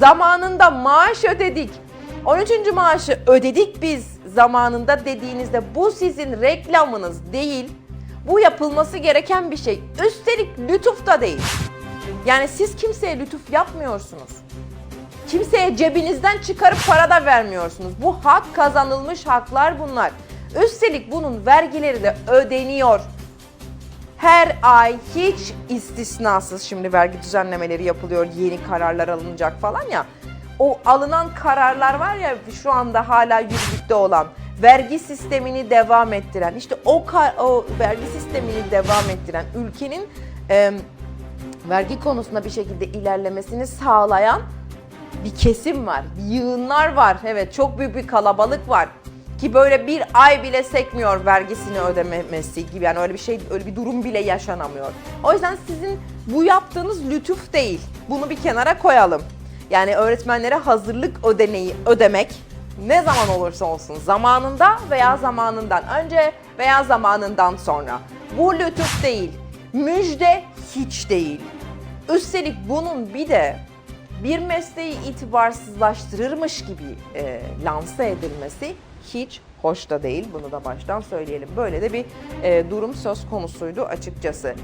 Zamanında maaş ödedik. 13. maaşı ödedik biz zamanında dediğinizde bu sizin reklamınız değil. Bu yapılması gereken bir şey. Üstelik lütuf da değil. Yani siz kimseye lütuf yapmıyorsunuz. Kimseye cebinizden çıkarıp para da vermiyorsunuz. Bu hak kazanılmış haklar bunlar. Üstelik bunun vergileri de ödeniyor. Her ay hiç istisnasız şimdi vergi düzenlemeleri yapılıyor, yeni kararlar alınacak falan ya. O alınan kararlar var ya şu anda hala yürürlükte olan vergi sistemini devam ettiren işte o, o vergi sistemini devam ettiren ülkenin em, vergi konusunda bir şekilde ilerlemesini sağlayan bir kesim var. Yığınlar var. Evet çok büyük bir kalabalık var. Ki böyle bir ay bile sekmiyor vergisini ödememesi gibi. Yani öyle bir şey, öyle bir durum bile yaşanamıyor. O yüzden sizin bu yaptığınız lütuf değil. Bunu bir kenara koyalım. Yani öğretmenlere hazırlık ödeneği ödemek ne zaman olursa olsun zamanında veya zamanından önce veya zamanından sonra. Bu lütuf değil. Müjde hiç değil. Üstelik bunun bir de bir mesleği itibarsızlaştırırmış gibi e, lanse edilmesi hiç hoş da değil. Bunu da baştan söyleyelim. Böyle de bir e, durum söz konusuydu açıkçası.